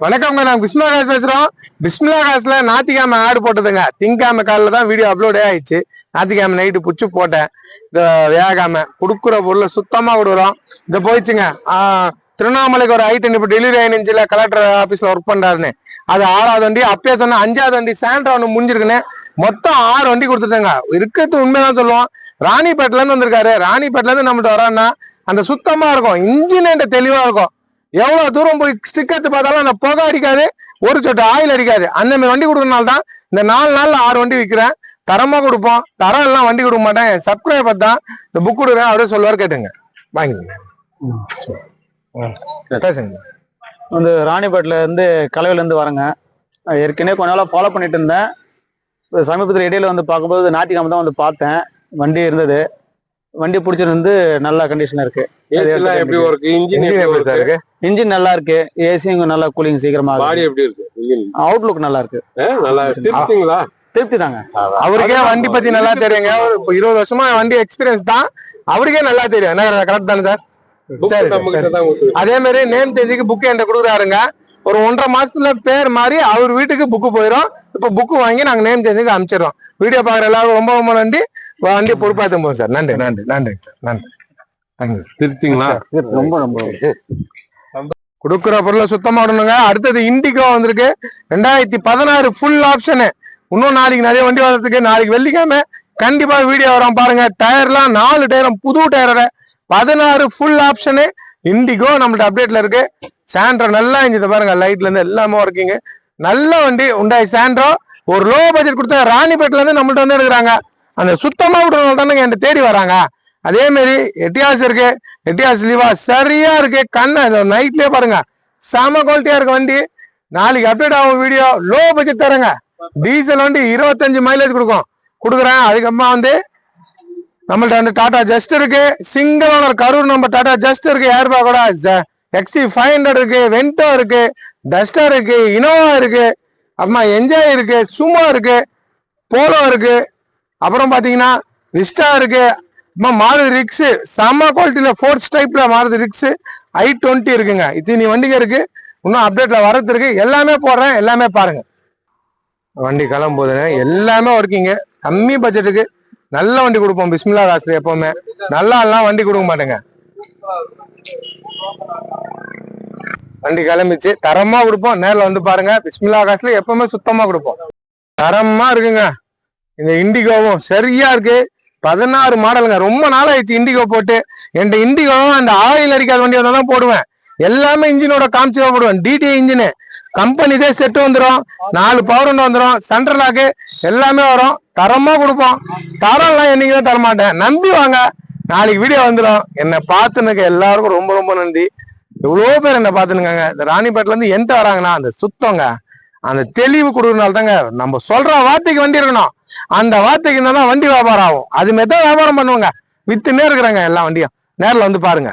வணக்கம்ங்க நான் பிஸ்மிலா காசு பேசுறோம். பிஸ்மிலா காசுல நாத்திக்காம ஆடு போட்டதுங்க. திங்காம காலைல தான் வீடியோ அப்லோடே ஆயிடுச்சு. நாத்திக்காம நைட்டு புடிச்சு போட்டேன். இந்த வேகாம கொடுக்குற பொருளை சுத்தமா கொடுக்குறோம் இந்த போயிடுச்சுங்க. திருவண்ணாமலைக்கு ஒரு ஐட்டன் இப்போ டெலிவரி ஆயினுச்சுல கலெக்டர் ஆபீஸ்ல ஒர்க் பண்றாருன்னு. அது ஆறாவது வண்டி அப்பயே சொன்ன அஞ்சாவது வண்டி சாண்ட்ரா ஒன்று முடிஞ்சிருக்குன்னு. மொத்தம் ஆறு வண்டி கொடுத்துட்டேங்க. இருக்கிறது உண்மைதான் சொல்லுவோம். ராணிப்பேட்டிலேருந்து வந்திருக்காரு. ராணிப்பேட்ல இருந்து நம்மகிட்ட வரான்னா அந்த சுத்தமா இருக்கும். இன்ஜின் தெளிவா இருக்கும். எவ்வளவு தூரம் போய் ஸ்டிக்கத்து பார்த்தாலும் அந்த புகை அடிக்காது ஒரு சொட்டு ஆயில் அடிக்காது. அந்த மாதிரி வண்டி கொடுக்கறனால தான் இந்த நாலு நாள்ல ஆறு வண்டி விற்கிறேன் தரமா கொடுப்போம். தரம் எல்லாம் வண்டி கொடுக்க மாட்டேன். சப்ஸ்கிரைபர் தான். இந்த புக் கொடுக்குறேன். அவரே சொல்லுவார் கேட்டுங்க. வாங்கிங்க பேசுங்க. வந்து ராணிப்பேட்டில் இருந்து கலவையில இருந்து வரேங்க. ஏற்கனவே கொஞ்ச நாளாக ஃபாலோ பண்ணிட்டு இருந்தேன். சமீபத்தில் இடையில வந்து பார்க்கும்போது ஞாயிற்றுக்கிழமை தான் வந்து பார்த்தேன். வண்டி இருந்தது. வண்டி பிடிச்சிருந்து நல்ல கண்டிஷன் இருக்கு. ஏசிலாம் எப்படி ஒர்க் இன்ஜின் இன்ஜின் எப்படி சார் இருக்கு இன்ஜின் நல்லா இருக்கு. ஏசியும் நல்லா கூலிங் சீக்கிரமா பாடி எப்படி இருக்கு? அவுட்லுக் நல்லா இருக்கு. நல்லா திருப்திங்களா? திருப்தி தாங்க. அவருக்கே வண்டி பத்தி நல்லா தெரியுங்க. இருபது வருஷமா வண்டி எக்ஸ்பீரியன்ஸ் தான். அவருக்கே நல்லா தெரியும். என்ன கரெக்ட் தானே சார்? புக் அதே மாதிரி நேம் தேதிக்கு புக் என்கிட்ட கொடுக்குறாருங்க. ஒரு ஒன்றரை மாசத்துல பேர் மாறி அவர் வீட்டுக்கு புக்கு போயிடும் இப்ப புக்கு வாங்கி நாங்க நேம் தேதிக்கு அனுப்பிச்சிடுறோம் வீடியோ பாக்குற எல்லாருக்கும் ரொம்ப ரொம்ப நன்றி. வண்டி பொறுப்பாத்தும் போகும் சார். நன்றி நன்றி நன்றி சார். நன்றி. திருப்திங்களா ரொம்ப ரொம்ப. கொடுக்குற பொருளை சுத்தமா விடணுங்க. அடுத்தது இண்டிகோ வந்திருக்கு. ரெண்டாயிரத்தி பதினாறு ஃபுல் ஆப்ஷனு இன்னும் நாளைக்கு நிறைய வண்டி வர்றதுக்கு நாளைக்கு வெள்ளிக்கிழமை. கண்டிப்பா வீடியோ வரும் பாருங்க. டயர்லாம் நாலு டயரும் புது டயரோட பதினாறு ஃபுல் ஆப்ஷனு இண்டிகோ நம்மள்ட்ட அப்டேட்ல இருக்கு. சாண்ட்ரோ நல்லா இருந்துச்சு பாருங்க. லைட்ல இருந்து எல்லாமே ஒர்க்கிங்க நல்ல வண்டி உண்டாய் சாண்ட்ரோ ஒரு லோ பட்ஜெட் கொடுத்தா ராணிப்பேட்ல இருந்து நம்மள்ட்ட வந்து எடுக்கிறாங்க. அந்த சுத்தமா விடுறவங்க தானே என்கிட்ட தேடி வராங்க. அதே மாதிரி எட்டியாஸ் இருக்கு. எட்டியாஸ் லீவா சரியா இருக்கு. கண்ணை நைட்லயே பாருங்க. செம குவாலிட்டியா இருக்கு வண்டி. நாளைக்கு அப்டேட் ஆகும் வீடியோ லோ பட்ஜெட் தரங்க. டீசல் வண்டி இருபத்தஞ்சு மைலேஜ் கொடுக்கும். கொடுக்குறேன். அதுக்கப்புறமா வந்து நம்மள்ட்ட வந்து டாடா ஜஸ்ட் இருக்கு. சிங்கிள் ஓனர் கரூர் நம்ம டாடா ஜஸ்ட் இருக்கு. ஏர் பேக்கோட எக்ஸி ஃபைவ் ஹண்ட்ரட் இருக்கு. வென்டோ இருக்கு. டஸ்டர் இருக்கு. இனோவா இருக்கு. அப்புறமா என்ஜாய் இருக்கு. சுமோ இருக்கு. போலோ இருக்கு. அப்புறம் பாத்தீங்கன்னா விஸ்டா இருக்கு. இப்போ மாறுது ரிக்ஸ் செம குவாலிட்டியில் ஃபோர்ஸ் டைப்பில் மாறுது ரிக்ஸ் ஐ டுவெண்ட்டி இருக்குங்க. இத்தனி வண்டிங்க இருக்கு. இன்னும் அப்டேட்ல வரது இருக்கு. எல்லாமே போடுறேன். எல்லாமே பாருங்க. வண்டி கிளம்புதுங்க. எல்லாமே ஒர்க்கிங்க கம்மி பட்ஜெட்டுக்கு நல்ல வண்டி கொடுப்போம். பிஸ்மில்லா காசுல எப்பவுமே. நல்லா எல்லாம் வண்டி கொடுக்க மாட்டேங்க. வண்டி கிளம்பிச்சு தரமா கொடுப்போம். நேரில் வந்து பாருங்க. பிஸ்மில்லா காசுல எப்பவுமே சுத்தமா கொடுப்போம். தரமா இருக்குங்க. இந்த இண்டிகோவும் சரியா இருக்கு. பதினாறு மாடலுங்க. ரொம்ப நாள் ஆயிடுச்சு இண்டிகோ போட்டு என்கிட்ட இண்டிகோவும் அந்த ஆயில் அடிக்காத வண்டி வந்தா தான் போடுவேன். எல்லாமே இன்ஜினோட காமிச்சு தான் போடுவேன். டிடி இன்ஜினு கம்பெனி இதே செட்டு வந்துடும் நாலு பவர் ஒன்று வந்துடும் சென்ட்ரல் லாக்கு எல்லாமே வரும். தரமாக கொடுப்போம். தரம்லாம் என்னைக்கு தரமாட்டேன் நம்பி வாங்க. நாளைக்கு வீடியோ வந்துடும் என்னை பார்த்துனுக்க எல்லாருக்கும் ரொம்ப ரொம்ப நன்றி. எவ்வளோ பேர் என்னை பார்த்துனுங்க இந்த ராணிப்பேட்டிலேருந்து என்கிட்ட வராங்கன்னா அந்த சுத்தங்க அந்த தெளிவு கொடுக்குறதுனால தாங்க நம்ம சொல்கிற வார்த்தைக்கு வண்டி இருக்கணும். அந்த வார்த்தைக்கு இருந்தால் தான் வண்டி வியாபாரம் ஆகும். அதுமாரி தான் வியாபாரம் பண்ணுவாங்க. வித்துன்னே இருக்கிறாங்க எல்லா வண்டியும். நேர்ல வந்து பாருங்க.